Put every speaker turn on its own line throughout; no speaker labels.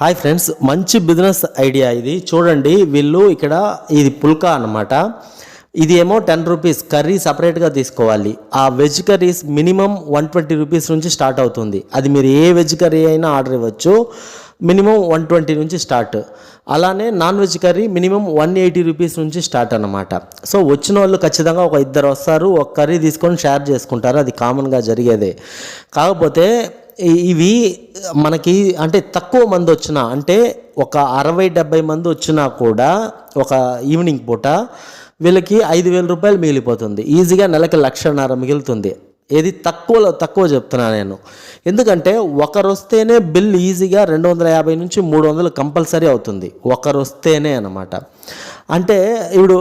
Hi friends మంచి business idea ఇది. చూడండి వీళ్ళు ఇక్కడ ఇది పుల్కా అన్నమాట. ఇది ఏమో టెన్ రూపీస్ కర్రీ సపరేట్గా తీసుకోవాలి. ఆ veg curries minimum one twenty rupees నుంచి స్టార్ట్ అవుతుంది. అది మీరు ఏ వెజ్ కర్రీ అయినా ఆర్డర్ ఇవ్వచ్చు. మినిమం వన్ ట్వంటీ నుంచి స్టార్ట్. అలానే non veg curry minimum one eighty rupees నుంచి స్టార్ట్ అనమాట సో వచ్చిన వాళ్ళు ఖచ్చితంగా ఒక ఇద్దరు వస్తారు ఒక కర్రీ తీసుకొని షేర్ చేసుకుంటారు. అది కామన్గా జరిగేదే. కాకపోతే ఇవి మనకి అంటే తక్కువ మంది వచ్చినా అంటే ఒక అరవై డెబ్బై మంది వచ్చినా కూడా ఒక ఈవినింగ్ పూట వీళ్ళకి ఐదు వేల రూపాయలు మిగిలిపోతుంది. ఈజీగా నెలకి లక్షన్నర మిగులుతుంది. ఏది తక్కువలో తక్కువ చెప్తున్నా నేను. ఎందుకంటే ఒకరు వస్తేనే బిల్ ఈజీగా రెండు వందల యాభై నుంచి మూడు వందలు కంపల్సరీ అవుతుంది. ఒకరు వస్తేనే అనమాట అంటే ఇప్పుడు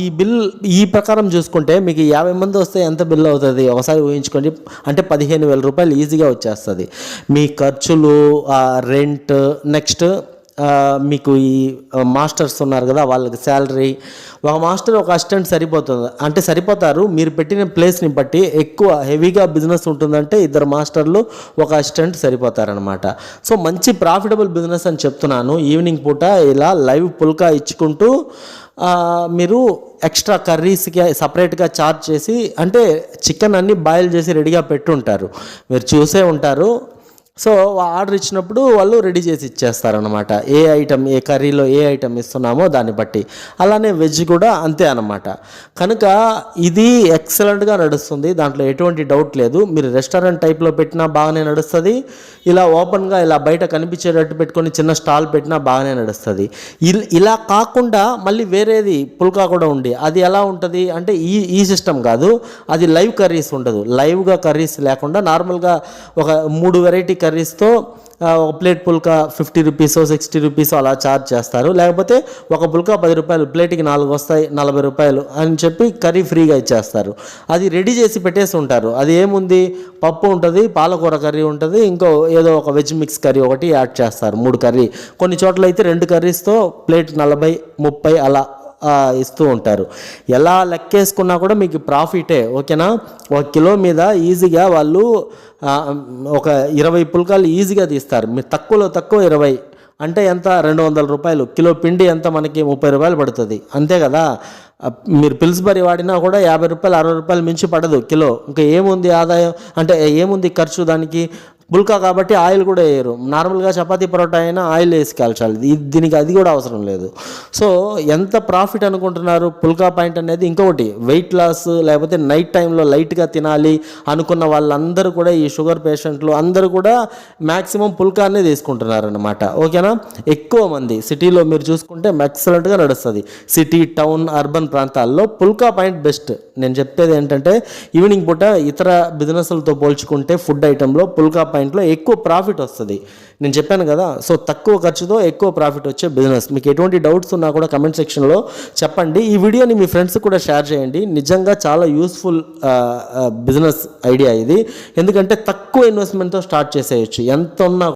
ఈ బిల్ ఈ ప్రకారం చూసుకుంటే మీకు యాభై మంది వస్తే ఎంత బిల్ అవుతుంది? ఒకసారి ఊహించుకోండి. అంటే పదిహేను వేల రూపాయలు ఈజీగా వచ్చేస్తుంది. మీ ఖర్చులు రెంట్ నెక్స్ట్ మీకు ఈ మాస్టర్స్ ఉన్నారు కదా వాళ్ళకి శాలరీ ఒక మాస్టర్ ఒక అసిస్టెంట్ సరిపోతుంది. అంటే సరిపోతారు మీరు పెట్టిన ప్లేస్ని బట్టి ఎక్కువ హెవీగా బిజినెస్ ఉంటుందంటే ఇద్దరు మాస్టర్లు ఒక అసిస్టెంట్ సరిపోతారనమాట సో మంచి ప్రాఫిటబుల్ బిజినెస్ అని చెప్తున్నాను. ఈవినింగ్ పూట ఇలా లైవ్ పుల్కా ఇచ్చుకుంటూ మీరు ఎక్స్ట్రా కర్రీస్కి సపరేట్గా చార్జ్ చేసి అంటే చికెన్ అన్ని బాయిల్ చేసి రెడీగా పెట్టుంటారు. మీరు చూసే ఉంటారు. సో ఆర్డర్ ఇచ్చినప్పుడు వాళ్ళు రెడీ చేసి ఇచ్చేస్తారనమాట ఏ ఐటమ్ ఏ కర్రీలో ఏ ఐటమ్ ఇస్తున్నామో దాన్ని బట్టి. అలానే వెజ్ కూడా అంతే అనమాట కనుక ఇది ఎక్సలెంట్గా నడుస్తుంది. దాంట్లో ఎటువంటి డౌట్ లేదు. మీరు రెస్టారెంట్ టైప్లో పెట్టినా బాగానే నడుస్తుంది. ఇలా ఓపెన్గా ఇలా బయట కనిపించేటట్టు పెట్టుకొని చిన్న స్టాల్ పెట్టినా బాగానే నడుస్తుంది. ఇల్- ఇలా కాకుండా మళ్ళీ వేరేది పుల్కా కూడా ఉంది. అది ఎలా ఉంటుంది అంటే ఈ ఈ సిస్టమ్ కాదు. అది లైవ్ కర్రీస్ ఉండదు. లైవ్గా కర్రీస్ లేకుండా నార్మల్గా ఒక మూడు వెరైటీ కర్రీస్తో ఒక plate phulka fifty rupees sixty rupees అలా ఛార్జ్ చేస్తారు. లేకపోతే ఒక పుల్కా పది రూపాయలు ప్లేట్కి నాలుగు వస్తాయి నలభై రూపాయలు అని చెప్పి కర్రీ ఫ్రీగా ఇచ్చేస్తారు. అది రెడీ చేసి పెట్టేసి ఉంటారు. అది ఏముంది? పప్పు ఉంటుంది పాలకూర కర్రీ ఉంటుంది ఇంకో ఏదో ఒక వెజ్ మిక్స్ కర్రీ ఒకటి యాడ్ చేస్తారు మూడు కర్రీ. కొన్ని చోట్ల అయితే రెండు కర్రీస్తో ప్లేట్ నలభై ముప్పై అలా ఇస్తూ ఉంటారు. ఎలా లెక్కేసుకున్నా కూడా మీకు ప్రాఫిటే ఓకేనా? ఒక కిలో మీద ఈజీగా వాళ్ళు ఒక ఇరవై పుల్కాలు ఈజీగా తీస్తారు. మీరు తక్కువలో తక్కువ ఇరవై. అంటే ఎంత? రెండు వందల రూపాయలు. కిలో పిండి ఎంత? మనకి ముప్పై రూపాయలు పడుతుంది. అంతే కదా? మీరు పిల్స్బరీ వాడినా కూడా యాభై రూపాయలు అరవై రూపాయలు మించి పడదు కిలో. ఇంకా ఏముంది ఆదాయం? అంటే ఏముంది ఖర్చు దానికి? పుల్కా కాబట్టి ఆయిల్ కూడా వేయరు. నార్మల్గా చపాతీ పరోటా అయినా ఆయిల్ వేసి కాల్చాలి. దీనికి అది కూడా అవసరం లేదు. సో ఎంత ప్రాఫిట్ అనుకుంటున్నారు? పుల్కా పాయింట్ అనేది ఇంకొకటి. వెయిట్ లాస్ లేకపోతే నైట్ టైంలో లైట్గా తినాలి అనుకున్న వాళ్ళందరూ కూడా ఈ షుగర్ పేషెంట్లు అందరూ కూడా మ్యాక్సిమం పుల్కానే తీసుకుంటున్నారు అనమాట ఓకేనా? ఎక్కువ మంది సిటీలో మీరు చూసుకుంటే ఎక్సలెంట్గా నడుస్తుంది. సిటీ టౌన్ అర్బన్ ప్రాంతాల్లో పుల్కా పాయింట్ బెస్ట్. నేను చెప్పేది ఏంటంటే ఈవినింగ్ పూట ఇతర బిజినెస్లతో పోల్చుకుంటే ఫుడ్ ఐటెంలో పుల్కా పాయింట్లో ఎక్కువ ప్రాఫిట్ వస్తుంది. నేను చెప్పాను కదా సో తక్కువ ఖర్చుతో ఎక్కువ ప్రాఫిట్ వచ్చే బిజినెస్. మీకు ఎటువంటి డౌట్స్ ఉన్నా కూడా కమెంట్ సెక్షన్లో చెప్పండి. ఈ వీడియోని మీ ఫ్రెండ్స్ కూడా షేర్ చేయండి. నిజంగా చాలా యూస్ఫుల్ బిజినెస్ ఐడియా ఇది. ఎందుకంటే తక్కువ ఇన్వెస్ట్మెంట్తో స్టార్ట్ చేసేయచ్చు. ఎంత ఉన్నా